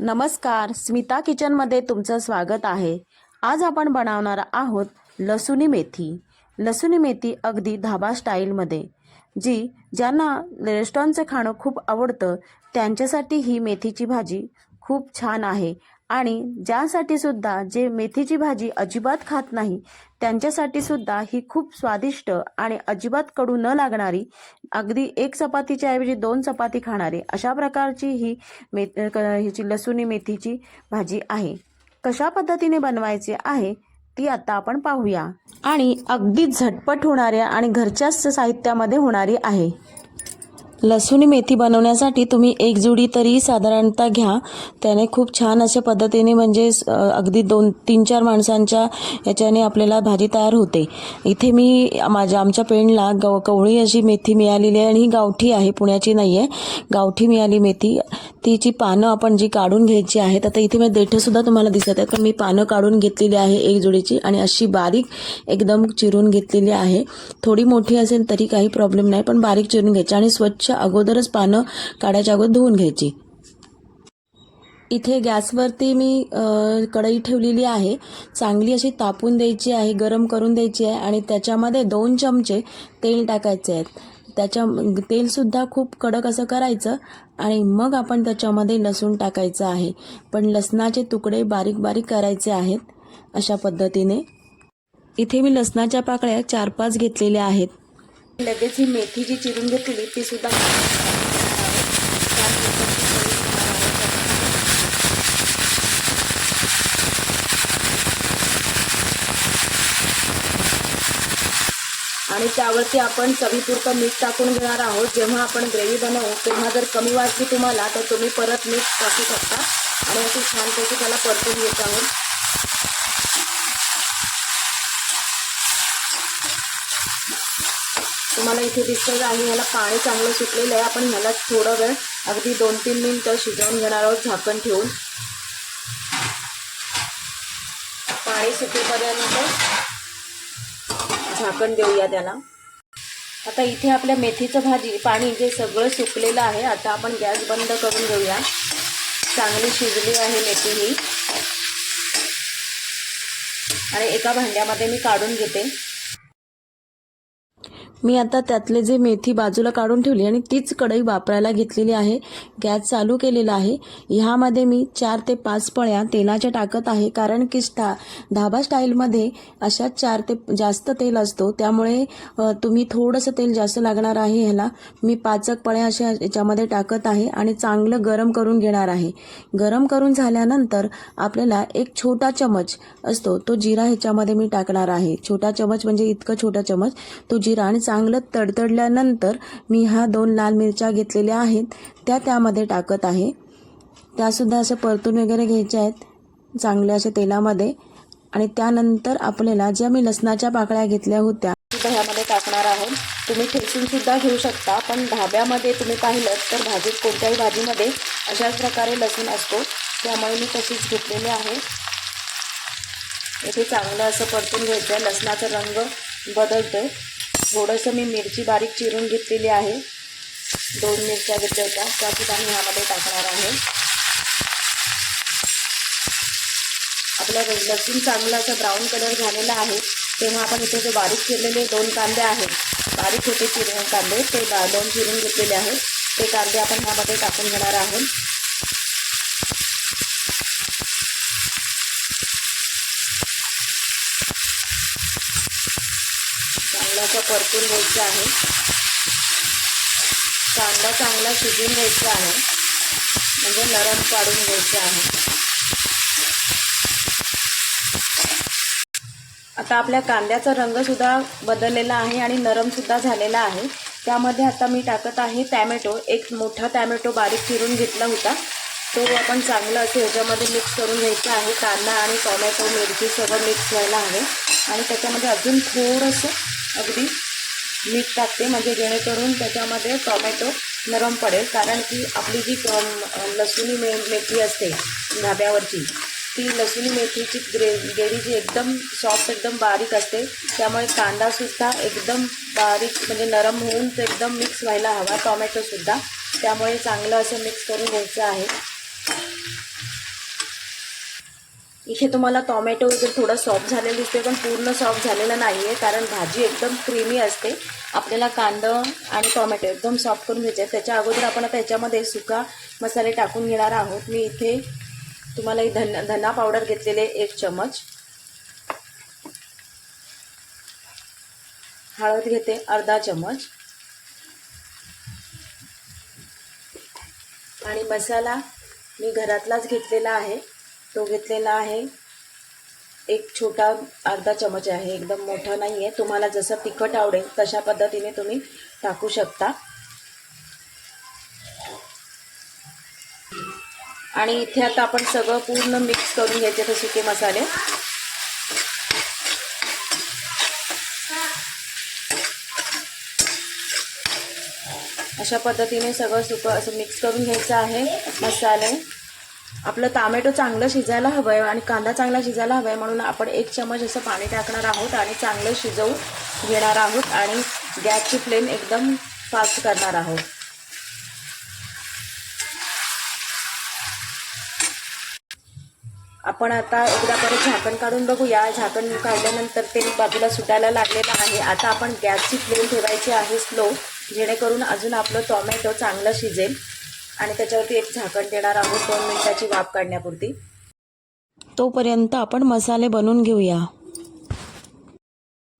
नमस्कार स्मिता किचनमध्ये तुमचं स्वागत आहे. आज आपण बनवणार आहोत लसुणी मेथी. लसुणी मेथी अगदी धाबा स्टाईलमध्ये जी ज्यांना रेस्टॉरंटचं खाणं खूप आवडतं त्यांच्यासाठी ही मेथीची भाजी खूप छान आहे. आणि ज्यासाठी सुद्धा जे मेथीची भाजी अजिबात खात नाही त्यांच्यासाठी सुद्धा ही खूप स्वादिष्ट आणि अजिबात कडू न लागणारी अगदी एक चपातीच्या ऐवजी दोन चपाती खाणारी अशा प्रकारची ही मे क- लसुणी मेथीची भाजी आहे. कशा पद्धतीने बनवायची आहे ती आता आपण पाहूया. आणि अगदी झटपट होणाऱ्या आणि घरच्याच साहित्यामध्ये होणारी आहे. लसूण मेथी बनवण्यासाठी तुम्ही एक जुडी तरी साधारणतः घ्या. त्याने खूप छान अशा पद्धतीने म्हणजे अगदी दोन तीन चार माणसांच्या याच्याने आपल्याला भाजी तयार होते. इथे मी माझ्या आमच्या पेंडला गव कवळी अशी मेथी मिळालेली आहे आणि ही गावठी आहे पुण्याची नाही आहे गावठी मिळाली मेथी. तिची पानं आपण जी काढून घ्यायची आहेत आता इथे मी देठंसुद्धा तुम्हाला दिसत आहेत पण मी पानं काढून घेतलेली आहे एक जुडीची आणि अशी बारीक एकदम चिरून घेतलेली आहे. थोडी मोठी असेल तरी काही प्रॉब्लेम नाही पण बारीक चिरून घ्यायची आणि स्वच्छ अगोदरच पानं काढायच्या अगोदर धुवून घ्यायची. इथे गॅसवरती मी कढई ठेवलेली आहे. चांगली अशी तापून द्यायची आहे गरम करून द्यायची आहे आणि त्याच्यामध्ये दोन चमचे तेल टाकायचे आहेत. त्याच्या तेलसुद्धा खूप कडक असं करायचं आणि मग आपण त्याच्यामध्ये लसूण टाकायचं आहे. पण लसणाचे तुकडे बारीक बारीक करायचे आहेत अशा पद्धतीने. इथे मी लसणाच्या पाकळ्या चार पाच घेतलेल्या आहेत. लगेच ही मेथी जी चिरून घेतली ती सुद्धा आणि त्यावरती आपण चवीपुरतं मीठ टाकून घेणार आहोत. जेव्हा आपण ग्रेव्ही बनवू तेव्हा जर कमी वाटली तुम्हाला तर तुम्ही परत मीठ टाकू शकता. आणि अशी छानपैकी त्याला परतून घेत आहोत. तुम्हाला इथे दिसत आहे ह्याला पाणी चांगलं सुटलेलं आहे. आपण ह्याला थोडं वेळ अगदी दोन तीन मिनटं शिजवून घेणार आहोत झाकण ठेवून. पाणी सुटेपर्यंत झाकण देऊया त्याला. आता इथे आपल्या मेथीचं भाजी पाणी जे सगळं सुकलेलं आहे आता आपण गॅस बंद करून घेऊया. चांगली शिजली आहे मेथी ही. आणि एका भांड्यामध्ये मी काढून घेते. मी आता त्यातले जे मेथी बाजूला काढून ठेवली आणि तीच कढई वापरायला घेतलेली आहे. गॅस चालू केलेला आहे. ह्यामध्ये मी चार ते पाच पळ्या तेलाच्या टाकत आहे. कारण की स्टा धाबा स्टाईलमध्ये अशाच चार ते जास्त तेल असतो. त्यामुळे तुम्ही थोडंसं तेल जास्त लागणार आहे ह्याला. मी पाचक पळ्या अशा याच्यामध्ये टाकत आहे आणि चांगलं गरम करून घेणार आहे. गरम करून झाल्यानंतर आपल्याला एक छोटा चमच असतो. तो जिरा ह्याच्यामध्ये मी टाकणार आहे. छोटा चमच म्हणजे इतकं छोटा चमच. तो जिरा आणि चांगलं तडतडल्यानंतर मी ह्या दोन लाल मिरच्या घेतलेल्या आहेत. त्या त्यामध्ये टाकत आहे. त्यासुद्धा असं परतून वगैरे घ्यायच्या आहेत चांगल्या अशा तेलामध्ये. आणि त्यानंतर आपल्याला ज्या मी लसणाच्या पाकळ्या घेतल्या होत्या ह्यामध्ये टाकणार आहोत. तुम्ही ठेचून सुद्धा घेऊ शकता पण धाब्यामध्ये तुम्ही पाहिलं तर भाजीत कोणत्याही भाजीमध्ये अशाच प्रकारे लसूण असतो. त्यामुळे मी तशीच घेतलेली आहे. येथे चांगलं असं परतून घ्यायचं आहे. लसणाचा रंग बदलतो थोडंसं मी मिरची बारीक चिरून घेतलेली आहे. दोन मिरच्या घेतल्या होत्या. त्या सुद्धा मी ह्यामध्ये टाकणार आहे. आपला लसूण चांगला असं ब्राऊन कलर झालेला आहे. तेव्हा आपण इथे जे बारीक चिरलेले दोन कांदे आहेत बारीक होते चिरून कांदे ते बा दोन चिरून घेतलेले आहेत. ते कांदे आपण ह्यामध्ये टाकून घेणार आहोत चांगला असा परतून घ्यायचा आहे. कांदा चांगला शिजून घ्यायचा आहे. म्हणजे नरम काढून घ्यायचा आहे. आता आपल्या कांद्याचा रंगसुद्धा बदललेला आहे आणि नरमसुद्धा झालेला आहे. त्यामध्ये आता मी टाकत आहे टॅमॅटो. एक मोठा टॅमॅटो बारीक चिरून घेतला होता. तो आपण चांगलं असं ह्याच्यामध्ये मिक्स करून घ्यायचा आहे. कांदा आणि टोमॅटो मिरची सगळं मिक्स व्हायला हवे. आणि त्याच्यामध्ये अजून थोडंसं अगदी मीठ टाकते. म्हणजे जेणेकरून त्याच्यामध्ये टोमॅटो नरम पडेल. कारण की आपली जी लसुणी मे मेथी असते धाब्यावरची ती लसुणी मेथीची ग्रे ग्रेव्ही जी एकदम सॉफ्ट एकदम बारीक असते. त्यामुळे कांदासुद्धा एकदम बारीक म्हणजे नरम होऊन तो एकदम मिक्स व्हायला हवा. टोमॅटोसुद्धा त्यामुळे चांगलं असं मिक्स करून घ्यायचं आहे. इथे तुम्हाला टॉमॅटो वगैरे थोडं सॉफ्ट झालेलं दिसते पण पूर्ण सॉफ्ट झालेलं नाही आहे कारण भाजी एकदम क्रीमी असते. आपल्याला कांदा आणि टॉमॅटो एकदम सॉफ्ट करून घ्यायचे त्याच्या अगोदर आपण आता याच्यामध्ये सुका मसाले टाकून घेणार आहोत. मी इथे तुम्हाला एक धन धना पावडर घेतलेले एक चमच. हळद घेते अर्धा चमच. आणि मसाला मी घरातलाच घेतलेला आहे. तो घेतलेला आहे. एक छोटा अर्धा चमच आहे एकदम मोठा नाही आहे तुम्हाला जसं तिखट आवडेल तशा पद्धतीने तुम्ही टाकू शकता. आणि इथे आता आपण सगळं पूर्ण मिक्स करून घ्यायचे ते सुके मसाले. अशा पद्धतीने सगळं सुकं असं मिक्स करून घ्यायचं आहे मसाले. आपलं टामॅटो चांगलं शिजायला हवं आहे आणि कांदा चांगला शिजायला हवा आहे म्हणून आपण एक चमच असं पाणी टाकणार आहोत आणि चांगलं शिजवून घेणार आहोत आणि गॅसची फ्लेम एकदम फास्ट करणार आहोत. आपण आता एकदा परत झाकण काढून बघूया. झाकण काढल्यानंतर ते बाजूला सुटायला लागलेलं आहे. आता आपण गॅसची फ्लेम ठेवायची आहे स्लो जेणेकरून अजून आपलं टॉमॅटो चांगलं शिजेल. आणि त्याच्यावरती एक झाकण देणार आहोत दोन मिनिटाची वाफ काढण्यापुरती. तोपर्यंत आपण मसाले बनवून घेऊया.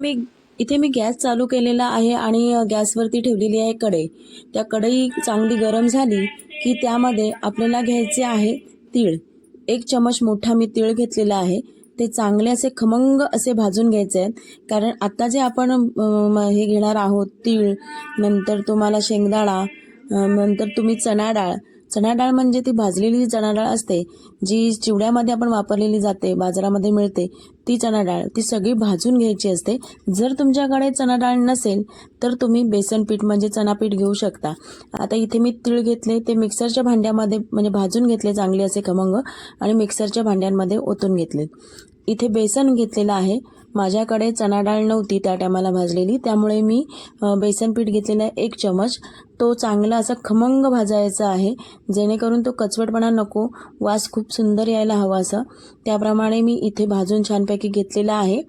मी इथे मी गॅस चालू केलेला आहे आणि गॅसवरती ठेवलेली आहे कढई. त्या कढई चांगली गरम झाली की त्यामध्ये आपल्याला घ्यायचे आहे तीळ. एक चमच मोठा मी तीळ घेतलेला आहे. ते चांगले असे खमंग असे भाजून घ्यायचे आहेत. कारण आता जे आपण हे घेणार आहोत तीळ नंतर तुम्हाला शेंगदाणा नंतर तुम्ही चणा डाळ चणा डाळ म्हणजे ती भाजलेली चणा डाळ असते जी चिवड्यामध्ये आपण वापरलेली जाते बाजारामध्ये मिळते ती चणा डाळ ती सगळी भाजून घ्यायची असते. जर तुमच्याकडे चणा डाळ नसेल तर तुम्ही बेसन पीठ म्हणजे चणा पीठ घेऊ शकता. आता इथे मी तीळ घेतले ते मिक्सरच्या भांड्यामध्ये म्हणजे भाजून घेतले चांगले असे खमंग आणि मिक्सरच्या भांड्यांमध्ये ओतून घेतले. इथे बेसन घेतलेलं आहे. माझ्याकडे चणा डाळ नव्हती त्या टायमाला भाजलेली. त्यामुळे मी बेसन पीठ घेतलेलं आहे एक चमच. तो चांगला असा खमंग भाजायचा आहे. जेणेकरून तो कचवटपणा नको वास खूप सुंदर यायला हवा असं. त्याप्रमाणे मी इथे भाजून छानपैकी घेतलेला आहे.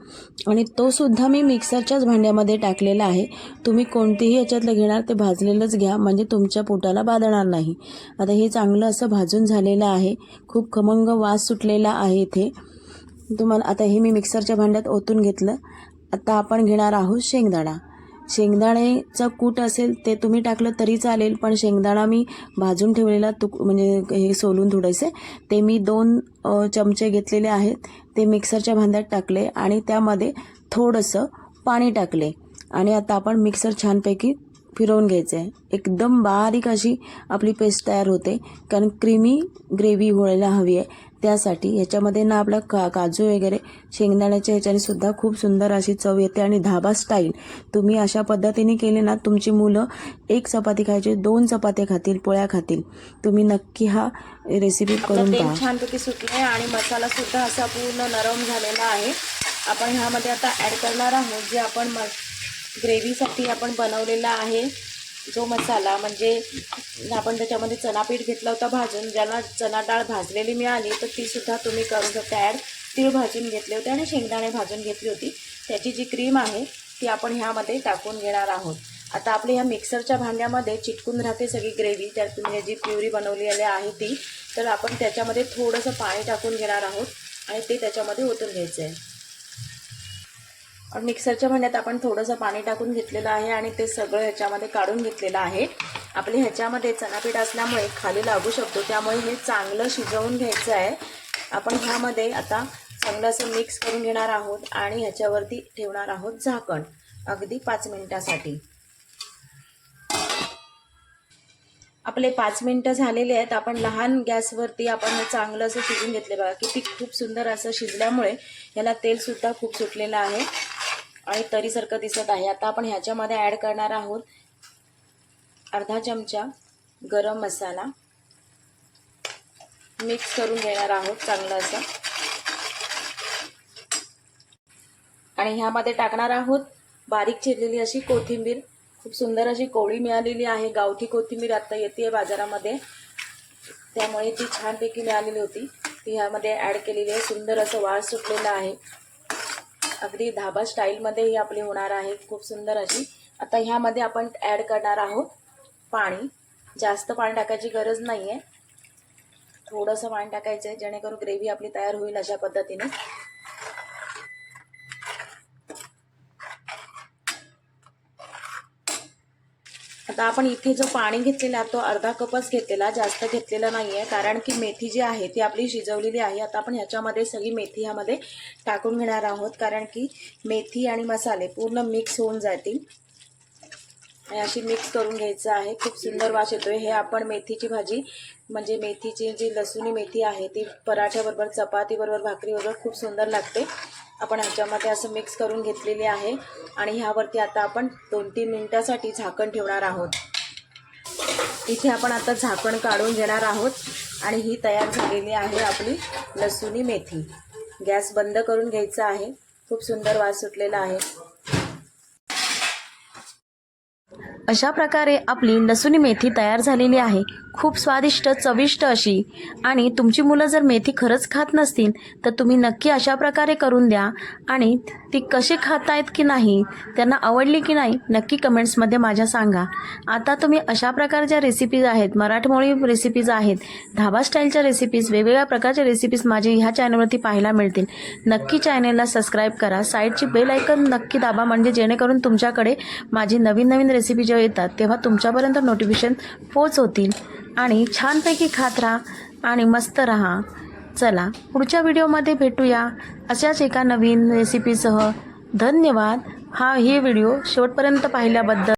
आणि तो सुद्धा मी मिक्सरच्याच भांड्यामध्ये टाकलेला आहे. तुम्ही कोणतेही याच्यातलं घेणार ते भाजलेलंच घ्या म्हणजे तुमच्या पोटाला बाधणार नाही. आता हे चांगलं असं भाजून झालेलं आहे. खूप खमंग वास सुटलेला आहे इथे. तुम्हाला आता हे मी मिक्सरच्या भांड्यात ओतून घेतलं. आता आपण घेणार आहोत शेंगदाणा. शेंगदाणेचं कूट असेल ते तुम्ही टाकलं तरी चालेल पण शेंगदाणा मी भाजून ठेवलेला तुक म्हणजे हे सोलून थोडेसे ते मी दोन चमचे घेतलेले आहेत. ते मिक्सरच्या भांड्यात टाकले आणि त्यामध्ये थोडंसं पाणी टाकले. आणि आता आपण मिक्सर छानपैकी फिरवून घ्यायचं. आहे एकदम बारीक अशी आपली पेस्ट तयार होते. कारण क्रीमी ग्रेव्ही व्हायला हवी आहे. त्यासाठी ह्याच्यामध्ये ना आपला का काजू वगैरे शेंगदाण्याच्या ह्याच्याने सुद्धा खूप सुंदर अशी चव येते आणि धाबा स्टाईल तुम्ही अशा पद्धतीने केले ना तुमची मुलं एक चपाती खायची दोन चपात्या खातील पोळ्या खातील. तुम्ही नक्की हा रेसिपी करून पहा. छानपैकी सुटले आणि मसाला सुद्धा असा पूर्ण नरम झालेला आहे. आपण ह्यामध्ये आता ॲड करणार आहोत जे आपण ग्रेव्हीसाठी आपण बनवलेला आहे जो मसाला. म्हणजे आपण त्याच्यामध्ये चणा पीठ घेतला होता भाजून ज्यांना चणा डाळ भाजलेली मिळाली तर तीसुद्धा तुम्ही करू शकता ॲड तीळ भाजून घेतले होते आणि शेंगदाणे भाजून घेतली होती. त्याची जी क्रीम आहे ती आपण ह्यामध्ये टाकून घेणार आहोत. आता आपल्या ह्या मिक्सरच्या भांड्यामध्ये चिटकून राहते सगळी ग्रेव्ही. त्यात तुम्ही जी प्युरी बनवलेली आहे ती तर आपण त्याच्यामध्ये थोडंसं पाणी टाकून घेणार आहोत आणि ते त्याच्यामध्ये ओतून घ्यायचं आहे. मिक्सरच्या भांड्यात आपण थोडंसं पाणी टाकून घेतलेलं आहे आणि ते सगळं ह्याच्यामध्ये काढून घेतलेलं आहे. आपले ह्याच्यामध्ये चणापीठ असल्यामुळे खाली लागू शकतो त्यामुळे हे चांगलं शिजवून घ्यायचं आहे. आपण ह्यामध्ये आता चांगलं असं मिक्स करून घेणार आहोत आणि ह्याच्यावरती ठेवणार आहोत झाकण अगदी पाच मिनिटासाठी. आपले पाच मिनटं झालेले आहेत. आपण लहान गॅसवरती आपण हे चांगलं असं शिजून घेतले. बघा किती खूप सुंदर असं शिजल्यामुळे ह्याला तेलसुद्धा खूप सुटलेलं आहे. आणि तरीसारखं दिसत आहे. आता आपण ह्याच्यामध्ये ॲड करणार आहोत अर्धा चमचा गरम मसाला. मिक्स करून घेणार आहोत चांगलं असं. आणि ह्यामध्ये टाकणार आहोत बारीक चिरलेली अशी कोथिंबीर. खूप सुंदर अशी कोळी मिळालेली आहे. गावठी कोथिंबीर आत्ता येते बाजारामध्ये. त्यामुळे ती छानपैकी मिळालेली होती. ती ह्यामध्ये ॲड केलेली आहे. सुंदर असं वास सुटलेला आहे. अगदी धाबा स्टाईलमध्ये ही आपली होणार आहे. खूप सुंदर अशी. आता ह्यामध्ये आपण ॲड करणार आहोत पाणी. जास्त पाणी टाकायची गरज नाही आहे थोडंसं पाणी टाकायचं आहे जेणेकरून ग्रेव्ही आपली तयार होईल अशा पद्धतीने. आता आपण इथे जो पाणी घेतलेला तो अर्धा कपच घेतलेला जास्त घेतलेला नाही आहे कारण की मेथी जी आहे ती आपली शिजवलेली आहे. आता आपण ह्याच्यामध्ये सगळी मेथी ह्यामध्ये टाकून घेणार आहोत. कारण की मेथी आणि मसाले पूर्ण मिक्स होऊन जातील. आणि अशी मिक्स करून घ्यायचं आहे. खूप सुंदर वास येतोय. हे आपण मेथीची भाजी म्हणजे मेथीची जी लसुणी मेथी आहे ती पराठ्याबरोबर चपातीबरोबर भाकरीबरोबर खूप सुंदर लागते. आपण ह्याच्यामध्ये असं मिक्स करून घेतलेली आहे. आणि ह्यावरती आता आपण दोन तीन मिनटासाठी झाकण ठेवणार आहोत. इथे आपण आता झाकण काढून घेणार आहोत. आणि ही तयार झालेली आहे आपली लसुणी मेथी. गॅस बंद करून घ्यायचा आहे. खूप सुंदर वास सुटलेला आहे. अशा प्रकारे आपली लसूणी मेथी तयार झालेली आहे. खूप स्वादिष्ट चविष्ट अशी. आणि तुमची मुलं जर मेथी खरंच खात नसतील तर तुम्ही नक्की अशा प्रकारे करून द्या. आणि ती कशी खात आहेत की नाही त्यांना आवडली की नाही नक्की कमेंट्समध्ये माझ्या सांगा. आता तुम्ही अशा प्रकारच्या रेसिपीज आहेत मराठमोळी रेसिपीज आहेत धाबा स्टाईलच्या रेसिपीज वेगवेगळ्या प्रकारच्या रेसिपीज माझे ह्या चॅनलवरती पाहायला मिळतील. नक्की चॅनलला सबस्क्राईब करा. साईडची बेल ऐकन नक्की दाबा म्हणजे जेणेकरून तुमच्याकडे माझी नवीन नवीन रेसिपी जेव्हा येतात तेव्हा तुमच्यापर्यंत नोटिफिकेशन पोच होतील आणि छानपैकी खात राहा आणि मस्त राहा. चला पुढच्या व्हिडिओमध्ये भेटूया अशाच एका नवीन रेसिपीसह धन्यवाद. हा हे व्हिडिओ शेवटपर्यंत पाहिल्याबद्दल.